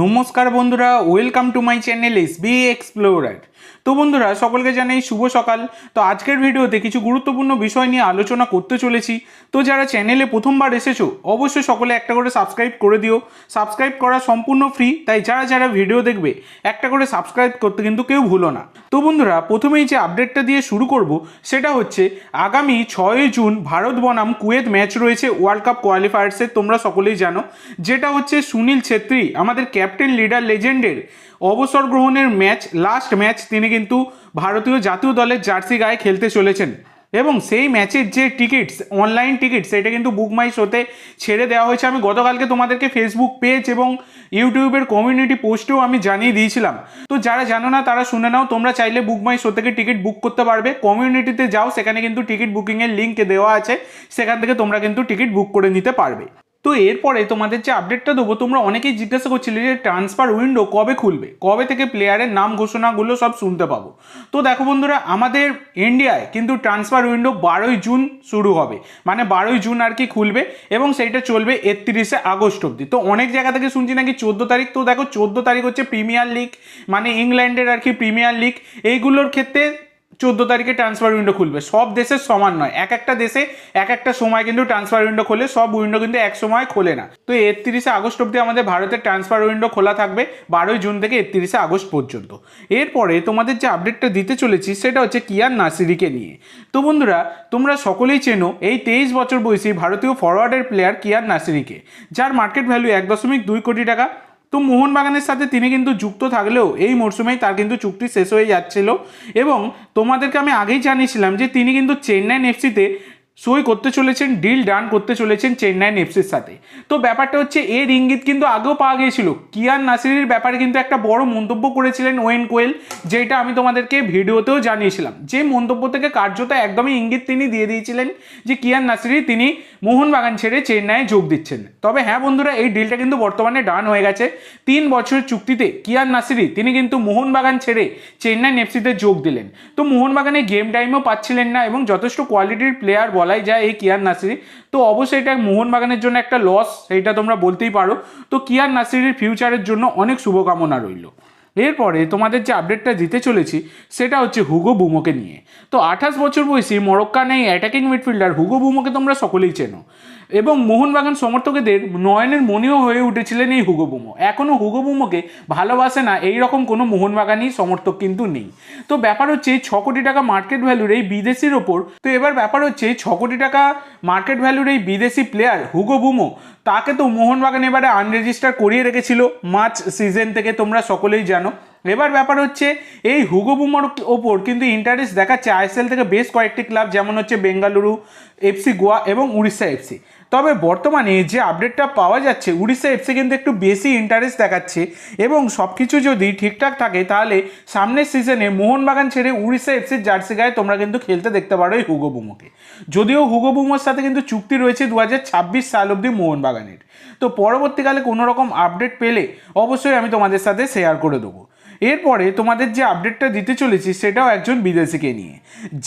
নমস্কার বন্ধুরা welcome to my channel S B explorer তো বন্ধুরা, সকলকে জানাই শুভ সকাল। তো আজকের ভিডিওতে কিছু গুরুত্বপূর্ণ বিষয় নিয়ে আলোচনা করতে চলেছি। তো যারা চ্যানেলে প্রথমবার এসেছ, অবশ্যই সকলে একটা করে সাবস্ক্রাইব করে দিও। সাবস্ক্রাইব করা সম্পূর্ণ ফ্রি তাই যারা যারা ভিডিও দেখবে, একটা করে সাবস্ক্রাইব করতে কিন্তু কেউ ভুলো না। তো বন্ধুরা, প্রথমেই যে আপডেটটা দিয়ে শুরু করব, সেটা হচ্ছে আগামী ছয়ই জুন ভারত বনাম কুয়েত ম্যাচ রয়েছে ওয়ার্ল্ড কাপ কোয়ালিফায়ার্সের তোমরা সকলেই জানো। যেটা হচ্ছে সুনীল ছেত্রী, আমাদের ক্যাপ্টেন লিডার লেজেন্ডের অবসর গ্রহণের ম্যাচ লাস্ট ম্যাচ তিনি কিন্তু ভারতীয় জাতীয় দলের জার্সি গায়ে খেলতে চলেছেন। এবং সেই ম্যাচের যে টিকিটস অনলাইন টিকিট সেটা কিন্তু বুক মাই শোতে ছেড়ে দেওয়া হয়েছে। আমি গতকালকে তোমাদেরকে ফেসবুক পেজ এবং ইউটিউবের কমিউনিটি পোস্টেও আমি জানিয়ে দিয়েছিলাম। তো যারা জানো না, তারা শুনে নাও। তোমরা চাইলে বুক মাই শো থেকে টিকিট বুক করতে পারবে। কমিউনিটিতে যাও, সেখানে কিন্তু টিকিট বুকিংয়ের লিঙ্ক দেওয়া আছে। সেখান থেকে তোমরা কিন্তু টিকিট বুক করে নিতে পারবে। তো এরপরে তোমাদের যে আপডেটটা দেবো, তোমরা অনেকেই জিজ্ঞাসা করছিলে যে ট্রান্সফার উইন্ডো কবে খুলবে? কবে থেকে প্লেয়ারের নাম, ঘোষণাগুলো সব শুনতে পাবো? তো দেখো বন্ধুরা, আমাদের ইন্ডিয়ায় কিন্তু ট্রান্সফার উইন্ডো বারোই জুন শুরু হবে। মানে বারোই জুন আর কি খুলবে এবং সেইটা চলবে একত্রিশে আগস্ট অবধি। তো অনেক জায়গা থেকে শুনছি নাকি চোদ্দ তারিখ, তো দেখো চোদ্দ তারিখ হচ্ছে প্রিমিয়ার লিগ মানে ইংল্যান্ডের আর কি প্রিমিয়ার লিগ এইগুলোর ক্ষেত্রে চোদ্দ তারিখে ট্রান্সফার উইন্ডো খুলবে। সব দেশের সমান নয়। এক একটা দেশে এক একটা সময় কিন্তু ট্রান্সফার উইন্ডো খোলে, সব উইন্ডো কিন্তু এক সময় খোলে না। তো একত্রিশে আগস্ট অব্দি আমাদের ভারতের ট্রান্সফার উইন্ডো খোলা থাকবে, বারোই জুন থেকে একত্রিশে আগস্ট পর্যন্ত। এরপরে তোমাদের যে আপডেটটা দিতে চলেছি, সেটা হচ্ছে কিয়ান নাসিরিকে নিয়ে। তো বন্ধুরা, তোমরা সকলেই চেনো এই তেইশ বছর বয়সী ভারতীয় ফরওয়ার্ডের প্লেয়ার কিয়ান নাসিরিকে যার মার্কেট ভ্যালু এক দশমিক দুই কোটি টাকা তো মোহনবাগানের সাথে তিনি কিন্তু যুক্ত থাকলেও এই মরশুমেই তার কিন্তু চুক্তি শেষ হয়ে যাচ্ছিল। এবং তোমাদেরকে আমি আগেই জানিয়েছিলাম যে তিনি কিন্তু চেন্নাইন এফসিতে সই করতে চলেছেন ডিল ডান করতে চলেছেন চেন্নাইন এফসির সাথে। তো ব্যাপারটা হচ্ছে এর ইঙ্গিত কিন্তু আগেও পাওয়া গিয়েছিল। কিয়ান নাসিরের ব্যাপারে কিন্তু একটা বড় মন্তব্য করেছিলেন ওয়েন কোয়েল, যেটা আমি তোমাদেরকে ভিডিওতেও জানিয়েছিলাম। যে মন্তব্য থেকে কার্যত একদমই ইঙ্গিত তিনি দিয়ে দিয়েছিলেন যে কিয়ান নাসিরি তিনি মোহনবাগান ছেড়ে চেন্নাইয়ে যোগ দিচ্ছেন। তবে হ্যাঁ বন্ধুরা, এই ডিলটা কিন্তু বর্তমানে ডান হয়ে গেছে। তিন বছরের চুক্তিতে কিয়ান নাসিরি তিনি কিন্তু মোহনবাগান ছেড়ে চেন্নাই এফসিতে যোগ দিলেন। তো মোহনবাগানে গেম টাইমও পাচ্ছিলেন না এবং যথেষ্ট কোয়ালিটির প্লেয়ার বলাই যায় এই কিয়ার নাসিরি তো অবশ্যই এটা মোহনবাগানের জন্য একটা লস সেইটা তোমরা বলতেই পারো। তো কিয়ান নাসিরির ফিউচারের জন্য অনেক শুভকামনা রইল। এরপরে তোমাদের যে আপডেটটা দিতে চলেছি, সেটা হচ্ছে হুগো বুমোকে নিয়ে। তো আঠাশ বছর বয়সী মরক্কান এই অ্যাটাকিং মিডফিল্ডার হুগো বুমোকে তোমরা সকলেই চেনো। এবং মোহনবাগান সমর্থকদের নয়নের মনেও হয়ে উঠেছিলেন এই হুগো বুমো। এখনও হুগো বুমোকে ভালোবাসে না এই রকম কোনো মোহনবাগানই সমর্থক কিন্তু নেই। তো ব্যাপার হচ্ছে ছ কোটি টাকা মার্কেট ভ্যালুর এই বিদেশির ওপর, তো এবার ব্যাপার হচ্ছে ছ কোটি টাকা মার্কেট ভ্যালুর এই বিদেশি প্লেয়ার হুগো বুমো, তাকে তো মোহনবাগান এবারে আনরেজিস্টার করিয়ে রেখেছিল। মার্চ সিজন থেকে তোমরা সকলেই জানো। এবার ব্যাপার হচ্ছে, এই হুগো বুমোর ওপর কিন্তু ইন্টারেস্ট দেখাচ্ছে আইএসএল থেকে বেশ কয়েকটি ক্লাব যেমন হচ্ছে বেঙ্গালুরু এফসি গোয়া এবং উড়িষ্যা এফসি তবে বর্তমানে যে আপডেটটা পাওয়া যাচ্ছে, উড়িষ্যা এফসি কিন্তু একটু বেশি ইন্টারেস্ট দেখাচ্ছে এবং সব কিছু যদি ঠিকঠাক থাকে, তাহলে সামনের সিজনে মোহনবাগান ছেড়ে উড়িষ্যা এফসির জার্সি গায়ে তোমরা কিন্তু খেলতে দেখতে পারো এই হুগো বুমোকে। যদিও হুগো বুমোর সাথে কিন্তু চুক্তি রয়েছে দু হাজার ছাব্বিশ সাল অবধি মোহনবাগানের। তো পরবর্তীকালে কোনো রকম আপডেট পেলে অবশ্যই আমি তোমাদের সাথে শেয়ার করে দেবো। এরপরে তোমাদের যে আপডেটটা দিতে চলেছি, সেটাও একজন বিদেশিকে নিয়ে।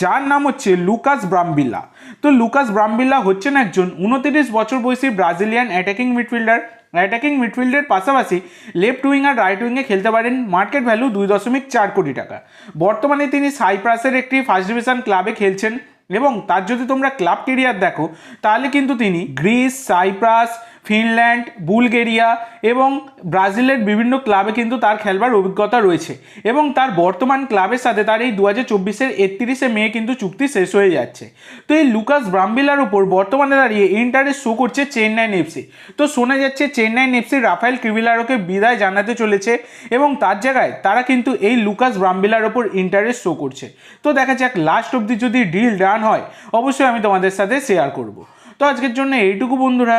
যার নাম হচ্ছে লুকাস ব্রামবিল্লা। তো লুকাস ব্রামবিল্লা হচ্ছেন একজন উনতিরিশ বছর বয়সী ব্রাজিলিয়ান অ্যাটাকিং মিডফিল্ডার অ্যাটাকিং মিডফিল্ডের পাশাপাশি লেফট উইং আর রাইট উইংয়ে খেলতে পারেন। মার্কেট ভ্যালু দুই দশমিক চার কোটি টাকা। বর্তমানে তিনি সাইপ্রাসের একটি ফার্স্ট ডিভিশন ক্লাবে খেলছেন এবং তার যদি তোমরা ক্লাব কেরিয়ার দেখো, তাহলে কিন্তু তিনি গ্রিস, সাইপ্রাস ফিনল্যান্ড, বুলগেরিয়া এবং ব্রাজিলের বিভিন্ন ক্লাবে কিন্তু তার খেলবার অভিজ্ঞতা রয়েছে এবং তার বর্তমান ক্লাবের সাথে তার এই দু হাজার চব্বিশের একত্রিশে মে কিন্তু চুক্তি শেষ হয়ে যাচ্ছে। তো এই লুকাস ব্রাম্বিলার উপর বর্তমানে দাঁড়িয়ে ইন্টারেস্ট শো করছে চেন্নাইন এফসি। তো শোনা যাচ্ছে চেন্নাইন এফসি রাফায়েল ক্রিভিলারোকে বিদায় জানাতে চলেছে এবং তার জায়গায় তারা কিন্তু এই লুকাস ব্রাম্বিলার ওপর ইন্টারেস্ট শো করছে। তো দেখা যাক লাস্ট অবধি যদি ডিল ডান হয়, অবশ্যই আমি তোমাদের সাথে শেয়ার করব। তো আজকের জন্য এইটুকু বন্ধুরা।